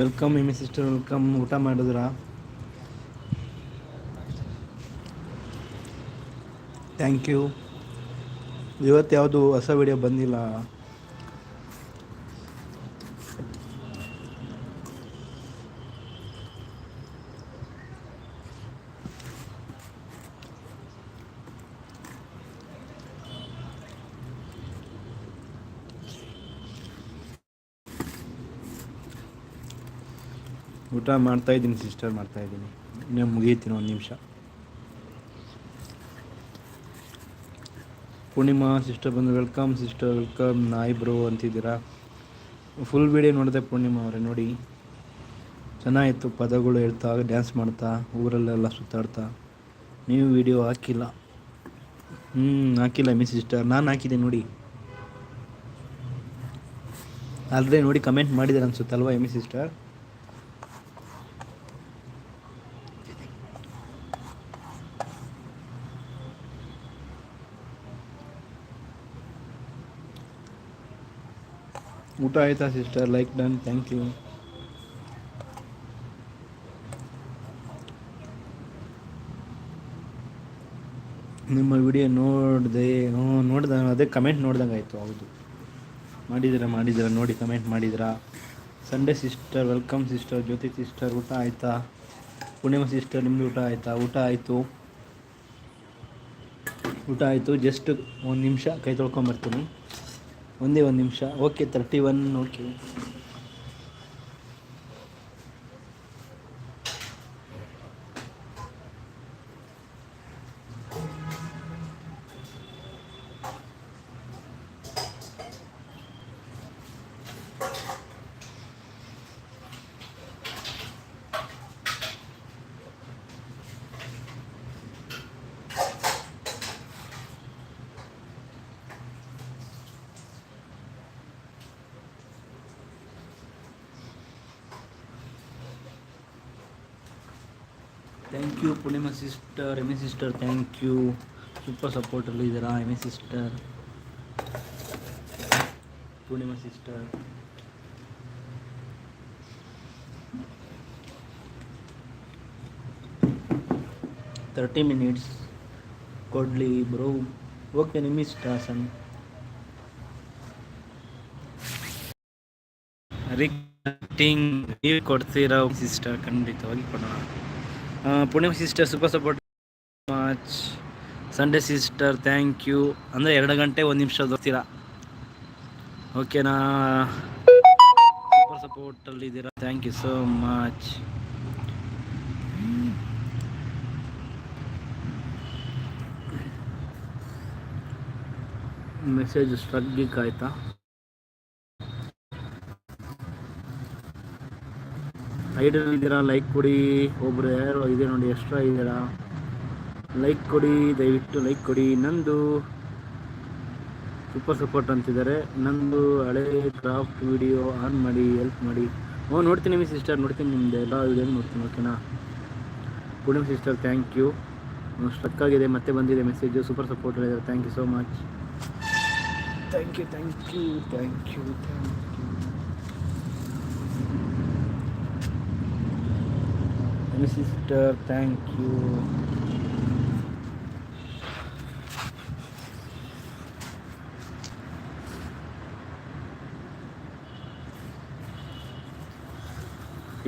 Welcome ಎಮಿ sister welcome ಊಟ ಮಾಡಿದ್ರಾ? Thank you ಇವತ್ತು ಯಾವುದು ಹೊಸ ವಿಡಿಯೋ ಬಂದಿಲ್ಲ? ಊಟ ಮಾಡ್ತಾ ಇದ್ದೀನಿ ಸಿಸ್ಟರ್ ಮಾಡ್ತಾ ಇದ್ದೀನಿ. ಇನ್ನೇ ಮುಗಿಯುತ್ತೀನಿ ಒಂದು ನಿಮಿಷ. ಪೂರ್ಣಿಮಾ ಸಿಸ್ಟರ್ ಬಂದು ವೆಲ್ಕಮ್ ಸಿಸ್ಟರ್ ವೆಲ್ಕಮ್ ನಾಯಿ ಬ್ರೋ ಅಂತಿದ್ದೀರಾ? ಫುಲ್ ವಿಡಿಯೋ ನೋಡಿದೆ ಪೂರ್ಣಿಮಾ ಅವರೇ, ನೋಡಿ. ಚೆನ್ನಾಗಿತ್ತು, ಪದಗಳು ಹೇಳ್ತಾ ಡ್ಯಾನ್ಸ್ ಮಾಡ್ತಾ, ಊರಲ್ಲೆಲ್ಲ ಸುತ್ತಾಡ್ತಾ. ನೀವು ವಿಡಿಯೋ ಹಾಕಿಲ್ಲ. ಹ್ಞೂ ಹಾಕಿಲ್ಲ ಮಿಸ್ ಸಿಸ್ಟರ್ ನಾನು ಹಾಕಿದೆ ನೋಡಿ. ಆದರೆ ನೋಡಿ ಕಮೆಂಟ್ ಮಾಡಿದ್ದಾರೆ ಅನ್ಸುತ್ತಲ್ವಾ ಎಮಿ ಸಿಸ್ಟರ್ ಊಟ ಆಯ್ತಾ sister like done thank you ನಿಮ್ಮ ವಿಡಿಯೋ ನೋಡಿದೆ, ಹ್ಞೂ, ನೋಡ್ದೆ, ಅದೇ ಕಮೆಂಟ್ ನೋಡ್ದಂಗೆ ಆಯಿತು, ಹೌದು. ಮಾಡಿದ್ದೀರಾ ಮಾಡಿದ್ದೀರಾ? ನೋಡಿ ಕಮೆಂಟ್ ಮಾಡಿದ್ದೀರಾ? Sunday sister welcome sister Jyothi sister ಊಟ ಆಯಿತಾ? ಪುಣ್ಯಮ ಸಿಸ್ಟರ್ ನಿಮ್ಮದು ಊಟ ಆಯಿತಾ? ಊಟ ಆಯಿತು. ಊಟ ಆಯಿತು. ಜಸ್ಟ್ ಒಂದು ನಿಮಿಷ ಕೈ ತೊಳ್ಕೊಂಬರ್ತೀನಿ ಒಂದೇ ಒಂದು ನಿಮಿಷ. Okay thirty one okay thank you Purnima sister M A sister thank you super ಸಪೋರ್ಟಲ್ಲಿ ಇದ್ದೀರಾ M sister Purnima sister thirty minutes ಕೊಡಲಿ ಬ್ರೋ ಓಕೆ ನಿಮ್ಮ ಇಷ್ಟ ಸಣ್ಣ ರಿಕ್ಟಿಂಗ್ ನೀವು ಕೊಡ್ತೀರಾ ಸಿಸ್ಟರ್ ಖಂಡಿತವಾಗಿ ಕೊಡೋಣ Purnima sister super support much. Sunday sister thank you ಅಂದರೆ ಎರಡು ಗಂಟೆ ಒಂದು ನಿಮಿಷ ದೋರ್ತೀರಾ ಓಕೆನಾ ಸೂಪರ್ ಸಪೋರ್ಟಲ್ಲಿ ಇದ್ದೀರಾ? Thank you so much message ಸ್ಟ್ರಗ್ಗಿಕ್ ಆಯ್ತಾ ಐಡಲ್ ಇದ್ದೀರಾ? ಲೈಕ್ ಕೊಡಿ. ಒಬ್ಬರು ಯಾರು ಇದೆ ನೋಡಿ ಎಕ್ಸ್ಟ್ರಾ ಇದ್ದೀರಾ? ಲೈಕ್ ಕೊಡಿ, ದಯವಿಟ್ಟು ಲೈಕ್ ಕೊಡಿ. ನಂದು ಸೂಪರ್ ಸಪೋರ್ಟ್ ಅಂತಿದ್ದಾರೆ. ನಂದು ಹಳೆ ಕ್ರಾಫ್ಟ್ ವಿಡಿಯೋ ಆನ್ ಮಾಡಿ ಹೆಲ್ಪ್ ಮಾಡಿ. ಓ, ನೋಡ್ತೀನಿ ನಿಮ್ಮ ಸಿಸ್ಟರ್ ನೋಡ್ತೀನಿ ನಿಮ್ಮದು ಎಲ್ಲ ವಿಡಿಯೋ ನೋಡ್ತೀನಿ ಓಕೆನಾ Purnima sister thank you struck ಆಗಿದೆ. ಮತ್ತೆ ಬಂದಿದೆ ಮೆಸೇಜು ಸೂಪರ್ ಸಪೋರ್ಟ್ ಇದ್ದಾರೆ thank you so much thank you thank you thank you thank you sister thank you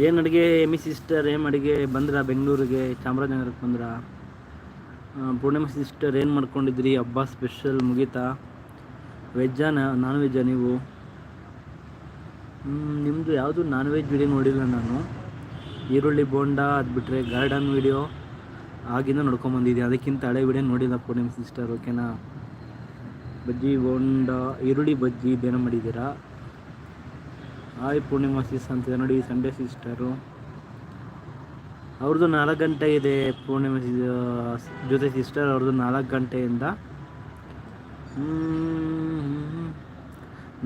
ಏನು ಅಡುಗೆ ಎಮಿ ಸಿಸ್ಟರ್ ಏನು ಅಡುಗೆ? ಬಂದ್ರ ಬೆಂಗಳೂರಿಗೆ, ಚಾಮರಾಜನಗರಕ್ಕೆ ಬಂದ್ರ? ಪೂರ್ಣಿಮಾ ಸಿಸ್ಟರ್ ಏನು ಮಾಡ್ಕೊಂಡಿದ್ರಿ ಹಬ್ಬ ಸ್ಪೆಷಲ್ ಮುಗೀತಾ? ವೆಜ್ಜಾ ನಾನ್ ವೆಜ್ಜಾ ನೀವು? ನಿಮ್ಮದು ಯಾವುದು ನಾನ್ ವೆಜ್ ಬಿಡಿ ನೋಡಿಲ್ಲ ನಾನು. ಈರುಳ್ಳಿ ಬೋಂಡ ಅದು ಬಿಟ್ಟರೆ ಗಾರ್ಡನ್ ವಿಡಿಯೋ ಆಗಿಂದ ನೋಡ್ಕೊಂಬಂದಿದ್ದೆ ಅದಕ್ಕಿಂತ ಹಳೆ ವಿಡಿಯೋ ನೋಡಿಲ್ಲ ಪೂರ್ಣಿಮಾ ಸಿಸ್ಟರ್ ಓಕೆನಾ ಬಜ್ಜಿ ಬೋಂಡ, ಈರುಳ್ಳಿ ಬಜ್ಜಿ ಇದೇನೋ ಮಾಡಿದ್ದೀರಾ? ಹಾಯ್ ಪೂರ್ಣಿಮಾ ಸಿಸ್ ಅಂತಿದೆ ನೋಡಿ, ಸಂಡೇ ಸಿಸ್ಟರು ಅವ್ರದ್ದು ನಾಲ್ಕು ಗಂಟೆ ಇದೆ ಪೂರ್ಣಿಮಾ ಜೊತೆ ಸಿಸ್ಟರ್ ಅವ್ರದ್ದು ನಾಲ್ಕು ಗಂಟೆಯಿಂದ.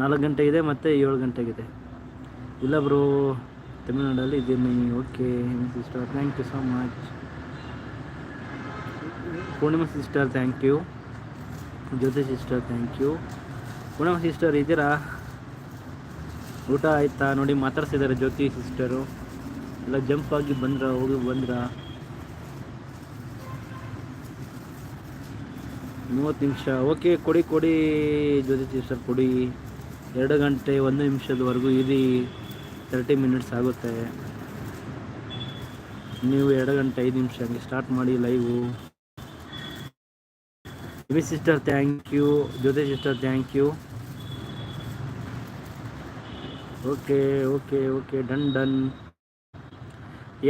ನಾಲ್ಕು ಗಂಟೆ ಇದೆ ಮತ್ತು ಏಳು ಗಂಟೆಗಿದೆ. ಇಲ್ಲ ಬ್ರೋ. ತಮಿಳ್ನಾಡಲ್ಲಿ ಇದ್ದೀನಿ okay sister thank you so much Purnima sister thank you Jyothi sister thank you Purnima sister ಇದ್ದೀರಾ? ಊಟ ಆಯ್ತಾ? ನೋಡಿ ಮಾತಾಡ್ಸಿದ್ದಾರೆ ಜ್ಯೋತಿ ಸಿಸ್ಟರು. ಎಲ್ಲ ಜಂಪ್ ಆಗಿ ಬಂದ್ರ, ಹೋಗಿ ಬಂದ್ರ? ಮೂವತ್ತು ನಿಮಿಷ. ಓಕೆ, ಕೊಡಿ ಕೊಡಿ, ಜ್ಯೋತಿ ಸಿಸ್ಟರ್, ಕೊಡಿ. ಎರಡು ಗಂಟೆ ಒಂದು ನಿಮಿಷದವರೆಗೂ ಇರಿ. ತರ್ಟಿ ಮಿನಿಟ್ಸ್ ಆಗುತ್ತೆ. ನೀವು ಎರಡು ಗಂಟೆ ಐದು ನಿಮಿಷ ಹಂಗೆ ಸ್ಟಾರ್ಟ್ ಮಾಡಿ live EV sister thank you Jyothi sister thank you okay okay okay done done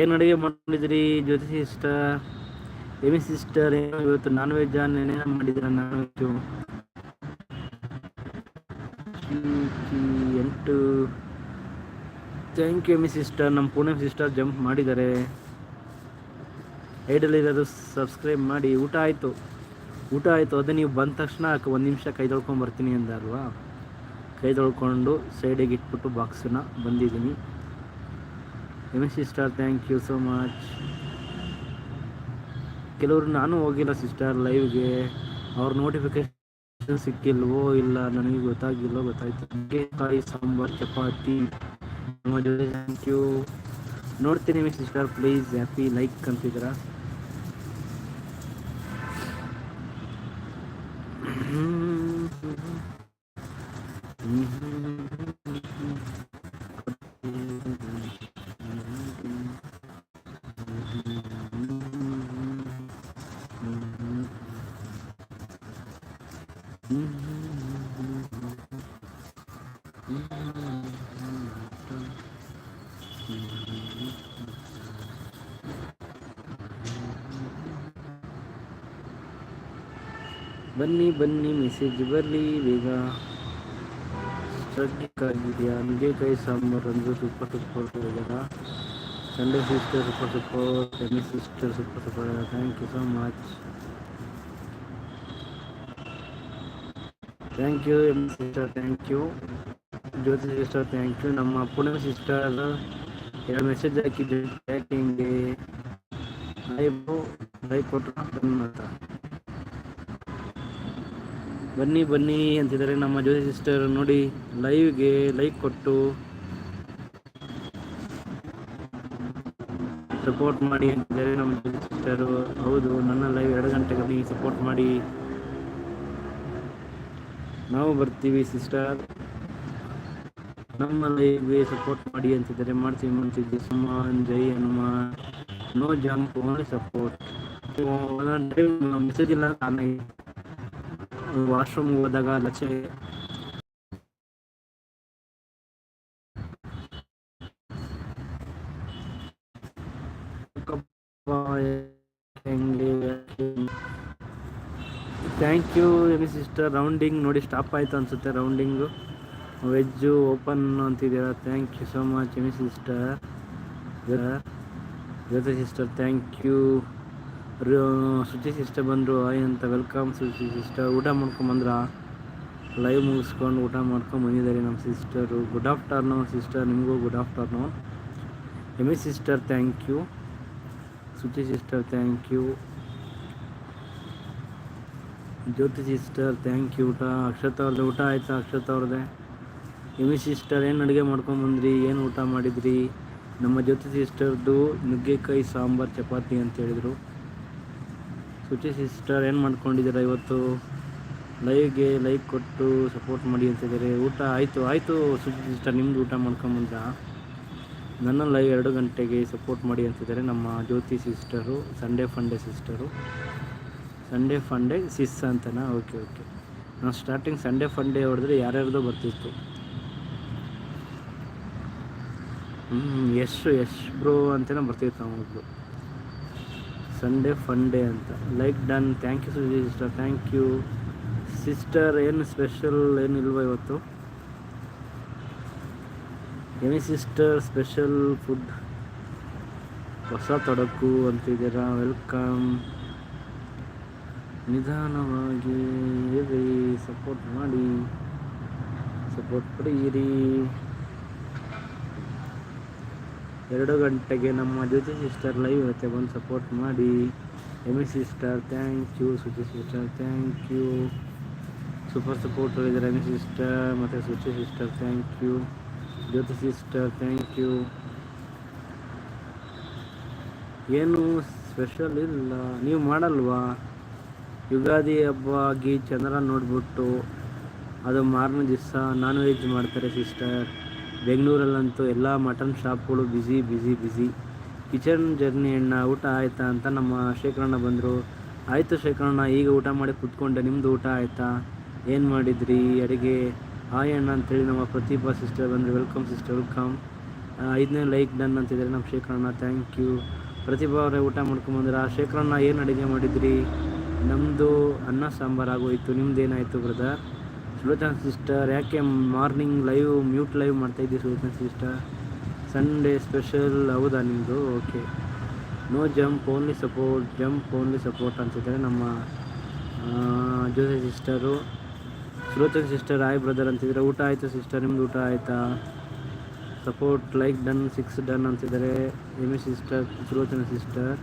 ಏನು ಅಡುಗೆ ಮಾಡಿದ್ರಿ ಜ್ಯೋತಿ ಸಿಸ್ಟರ್ ಎಮಿ ಸಿಸ್ಟರ್ ಏನು ಇವತ್ತು ನಾನ್ ವೆಜ್ ಏನೇನು ಮಾಡಿದ್ರ ನಾನ್ ವೆಜ್ಜು ಎಂಟು ಥ್ಯಾಂಕ್ ಯು ಮಿ ಸಿಸ್ಟರ್ ನಮ್ಮ ಪೂಣೆ ಸಿಸ್ಟರ್ ಜಂಪ್ ಮಾಡಿದ್ದಾರೆ. ಐಡಲ್ಲಿರೋದು ಸಬ್ಸ್ಕ್ರೈಬ್ ಮಾಡಿ. ಊಟ ಆಯಿತು. ಊಟ ಆಯಿತು. ಅದೇ ನೀವು ಬಂದ ತಕ್ಷಣ ಒಂದು ನಿಮಿಷ ಕೈ ತೊಳ್ಕೊಂಡು ಬರ್ತೀನಿ ಅಂದಲ್ವಾ? ಕೈ ತೊಳ್ಕೊಂಡು ಸೈಡಿಗೆ ಇಟ್ಬಿಟ್ಟು ಬಾಕ್ಸನ್ನ ಬಂದಿದ್ದೀನಿ. M sister thank you so much ಕೆಲವರು ನಾನು ಹೋಗಿಲ್ಲ ಸಿಸ್ಟರ್ ಲೈವ್ಗೆ ಅವ್ರ ನೋಟಿಫಿಕೇಶನ್ ಸಿಕ್ಕಿಲ್ವೋ ಇಲ್ಲ, ನನಗೆ ಗೊತ್ತಾಗಿಲ್ಲೋ ಗೊತ್ತಾಯ್ತು. ಸಾಂಬಾರ್, ಚಪಾತಿ. ನಮ್ಮ ಜೊತೆ ಥ್ಯಾಂಕ್ ಯು ನೋಡ್ತೀನಿ ಸಿಸ್ಟರ್ ಪ್ಲೀಸ್ ಹ್ಯಾಪಿ ಲೈಕ್ ಅಂತಿದ್ದೀರಾ ಬನ್ನಿ ಬನ್ನಿ ಮೆಸೇಜ್ ಬರಲಿ ಬೇಗ ಆಗಿದೆಯಾ ಕೈ ಸಾಂಬಾರು ಅಂದ್ರೆ super super ಹೋಗ್ಯದ Sunday sister super super Amy sister super super thank you so much thank you M sister thank you Jyothi sister thank you ನಮ್ಮ ಪುಣೆ ಸಿಸ್ಟರ್ ಎರಡು ಮೆಸೇಜ್ ಹಾಕಿದ್ದೆ ಚಾಟಿಂಗ್ಗೆ ಲೈವ್ ಲೈವ್ ಕೊಟ್ಟರು ಮಾತ್ರ ಬನ್ನಿ ಬನ್ನಿ ಅಂತಿದ್ದಾರೆ ನಮ್ಮ ಜ್ಯೋತಿ ಸಿಸ್ಟರ್. ನೋಡಿ ಲೈವ್ಗೆ ಲೈಕ್ ಕೊಟ್ಟು ಸಪೋರ್ಟ್ ಮಾಡಿ ಅಂತಿದ್ದಾರೆ ನಮ್ಮ ಜ್ಯೋತಿ ಸಿಸ್ಟರು. ಹೌದು, ನನ್ನ ಲೈವ್ ಎರಡು ಗಂಟೆಗೆ ಸಪೋರ್ಟ್ ಮಾಡಿ. ನಾವು ಬರ್ತೀವಿ ಸಿಸ್ಟರ್. ನಮ್ಮ ಲೈವ್ಗೆ ಸಪೋರ್ಟ್ ಮಾಡಿ ಅಂತಿದ್ದಾರೆ. ಮಾಡ್ತೀವಿ ಮಾಡ್ತಿದ್ವಿ ಸುಮಾನ್, ಜೈ Hanuman. No jump only support message ಇಲ್ಲ ತಾನೇ ವಾಶ್ರೂಮ್ ಹೋದಾಗ ಲಚೆ thank you Amy sister rounding ನೋಡಿ ಸ್ಟಾಪ್ ಆಯ್ತು ಅನ್ಸುತ್ತೆ rounding veg open ಅಂತಿದ್ದೀರಾ thank you so much Amy sister ಜೊತೆ sister thank you Shuchi sister ಬಂದರು. ಆಯ್ ಅಂತ ವೆಲ್ಕಮ್ ಶುಚಿ ಸಿಸ್ಟರ್. ಊಟ ಮಾಡ್ಕೊಂಬಂದ್ರ ಲೈವ್ ಮುಗಿಸ್ಕೊಂಡು ಊಟ ಮಾಡ್ಕೊಂಡು ಬಂದಿದ್ದಾರೆ ನಮ್ಮ ಸಿಸ್ಟರು. ಗುಡ್ ಆಫ್ಟರ್ನೂ ಸಿಸ್ಟರ್, ನಿಮಗೂ good afternoon Amy sister thank you Shuchi sister thank you Jyothi sister thank you ಊಟ, ಅಕ್ಷತ ಅವ್ರದ್ದು ಊಟ ಆಯ್ತಾ ಅಕ್ಷತ ಅವ್ರದ್ದೆ ಎಮಿ ಸಿಸ್ಟರ್, ಏನು ಅಡುಗೆ ಮಾಡ್ಕೊಂಬಂದ್ರಿ ಏನು ಊಟ ಮಾಡಿದ್ರಿ? ನಮ್ಮ ಜ್ಯೋತಿ ಸಿಸ್ಟರ್ದು ನುಗ್ಗೆಕಾಯಿ ಸಾಂಬಾರು ಚಪಾತಿ ಅಂತ ಹೇಳಿದರು. ಸುಚಿ ಸಿಸ್ಟರ್ ಏನು ಮಾಡ್ಕೊಂಡಿದ್ದೀರಾ ಇವತ್ತು? ಲೈವ್ಗೆ ಲೈಕ್ ಕೊಟ್ಟು ಸಪೋರ್ಟ್ ಮಾಡಿ ಅಂತಿದ್ದಾರೆ ಊಟ ಆಯಿತು ಆಯಿತು ಸುಚಿ ಸಿಸ್ಟರ್ ನಿಮ್ಮದು ಊಟ ಮಾಡ್ಕೊಂಬಂದ ನನ್ನ ಲೈವ್ ಎರಡು ಗಂಟೆಗೆ ಸಪೋರ್ಟ್ ಮಾಡಿ ಅಂತಿದ್ದಾರೆ ನಮ್ಮ Jyothi sister Sunday funday sister Sunday funday sis ಅಂತನಾ? ಓಕೆ ಓಕೆ ನಾನು ಸ್ಟಾರ್ಟಿಂಗ್ ಸಂಡೇ ಫಂಡೇ ಹೊಡೆದ್ರೆ ಯಾರ್ಯಾರ್ದೋ ಬರ್ತಿತ್ತು. ಹ್ಞೂ ಯಶ್ ಯಶ್ ಬ್ರೋ ಅಂತಲೇ ಬರ್ತಿತ್ತು ಅವನೊಬ್ರು ಸಂಡೇ ಫಂಡೇ ಅಂತ. Like done thank you Suji sister thank you sister ಏನು ಸ್ಪೆಷಲ್ ಏನಿಲ್ವ ಇವತ್ತು? ಎನಿ ಸಿಸ್ಟರ್ ಸ್ಪೆಷಲ್ ಫುಡ್ ಹೊಸ ತೊಡಕು ಅಂತಿದ್ದೀರಾ? ವೆಲ್ಕಮ್ ನಿಧಾನವಾಗಿ ಇರಿ. ಸಪೋರ್ಟ್ ಮಾಡಿ. ಸಪೋರ್ಟ್ ಪಡೆಯಿರಿ ಎರಡು ಗಂಟೆಗೆ ನಮ್ಮ ಜ್ಯೋತಿ ಸಿಸ್ಟರ್ ಲೈವ್ ಇರುತ್ತೆ. ಬಂದು ಸಪೋರ್ಟ್ ಮಾಡಿ. Amy sister thank you Suchi sister thank you super support ಇದ್ದಾರೆ ಎಮಿ ಸಿಸ್ಟರ್ ಮತ್ತು Suchi sister thank you Jyothi sister thank you ಏನು ಸ್ಪೆಷಲ್ ಇಲ್ಲ. ನೀವು ಮಾಡಲ್ವಾ? ಯುಗಾದಿ ಹಬ್ಬ ಆಗಿ ಚಂದ್ರ ನೋಡ್ಬಿಟ್ಟು ಅದು ಮಾರನೇ ದಿವಸ ನಾನ್ ವೆಜ್ ಮಾಡ್ತಾರೆ ಸಿಸ್ಟರ್. ಬೆಂಗಳೂರಲ್ಲಂತೂ ಎಲ್ಲ mutton ಶಾಪ್ಗಳು busy busy busy kitchen journey ಅಣ್ಣ, ಊಟ ಆಯಿತಾ ಅಂತ ನಮ್ಮ ಶೇಖರಣ್ಣ ಬಂದರು. ಆಯಿತು ಶೇಖರಣ್ಣ, ಈಗ ಊಟ ಮಾಡಿ ಕೂತ್ಕೊಂಡೆ. ನಿಮ್ಮದು ಊಟ ಆಯಿತಾ? ಏನು ಮಾಡಿದ್ರಿ? ಅಡುಗೆ? ಹಾಯ್ ಅಣ್ಣ ಅಂತೇಳಿ ನಮ್ಮ ಪ್ರತಿಭಾ ಸಿಸ್ಟರ್ ಬಂದರು. ವೆಲ್ಕಮ್ ಸಿಸ್ಟರ್ ವೆಲ್ಕಮ್ ಐದನೇ ಲೈಕ್ ಡನ್ ಅಂತಿದ್ದಾರೆ ನಮ್ಮ ಶೇಖರಣ್ಣ. ಥ್ಯಾಂಕ್ ಯು ಪ್ರತಿಭಾ ಅವರೇ, ಊಟ ಮಾಡ್ಕೊಂಬಂದ್ರೆ ಆ ಶೇಖರಣ್ಣ, ಏನು ಅಡುಗೆ ಮಾಡಿದ್ರಿ? ನಮ್ಮದು ಅನ್ನ ಸಾಂಬಾರು ಆಗೋಯಿತು. ನಿಮ್ದು ಏನಾಯಿತು ಬ್ರದರ್ ಸುಲತಾನ್ ಸಿಸ್ಟರ್ ಯಾಕೆ ಮಾರ್ನಿಂಗ್ ಲೈವ್ ಮ್ಯೂಟ್ ಲೈವ್ ಮಾಡ್ತಾಯಿದ್ದೀವಿ ಸುಲೋಚನ ಸಿಸ್ಟರ್ ಸಂಡೇ ಸ್ಪೆಷಲ್ ಹೌದಾ ನಿಮ್ಮದು okay no jump only support jump only support ಅನ್ಸಿದ್ದಾರೆ ನಮ್ಮ Jose sister Sulochan sister hi brother ಅಂತಿದ್ದಾರೆ ಊಟ ಆಯಿತು ಸಿಸ್ಟರ್ ನಿಮ್ದು ಊಟ ಆಯಿತಾ? Support like done six done ಅಂತಿದ್ದಾರೆ ಎಂ ಸಿಸ್ಟರ್ ಸುಲೋಚನ ಸಿಸ್ಟರ್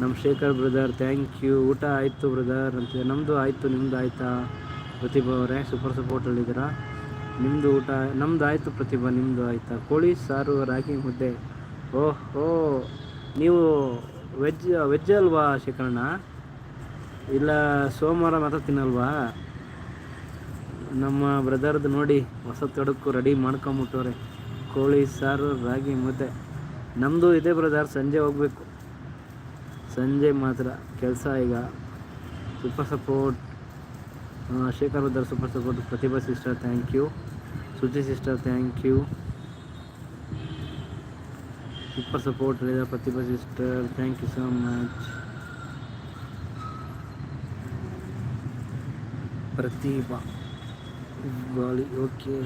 ನಮ್ಮ ಶೇಖರ್ ಬ್ರದರ್ ಥ್ಯಾಂಕ್ ಯು ಊಟ ಆಯಿತು ಬ್ರದರ್ ಅಂತಿದ್ದಾರೆ ನಮ್ಮದು ಆಯಿತು ನಿಮ್ಮದು ಆಯಿತಾ? ಪ್ರತಿಭಾ ಅವರೇ ಸೂಪರ್ ಸಪೋರ್ಟ್ ಹೇಳಿದ್ದೀರಾ ನಿಮ್ಮದು ಊಟ ನಮ್ಮದು ಆಯಿತು ಪ್ರತಿಭಾ ನಿಮ್ಮದು ಆಯಿತಾ? ಕೋಳಿ ಸಾರು, ರಾಗಿ ಮುದ್ದೆ. ಓಹ್, ನೀವು ವೆಜ್ ವೆಜ್ ಅಲ್ವಾ ಶೇಖರಣ್ಣ? ಇಲ್ಲ ಸೋಮವಾರ ಮಾತ್ರ ತಿನ್ನಲ್ವಾ? ನಮ್ಮ ಬ್ರದರ್ದು ನೋಡಿ ಹೊಸ ತೊಡಕು ರೆಡಿ ಮಾಡ್ಕೊಂಬಿಟ್ಟವ್ರೆ. ಕೋಳಿ ಸಾರು, ರಾಗಿ ಮುದ್ದೆ. ನಮ್ಮದು ಇದೆ ಬ್ರದರ್ ಸಂಜೆ ಹೋಗಬೇಕು. ಸಂಜೆ ಮಾತ್ರ, ಕೆಲಸ ಈಗ. Super support Shekhar brother super support Prathibha sister thank you Suchi sister thank you super support Prathibha sister thank you so much Prathibha ಗಾಳಿ ಓಕೆ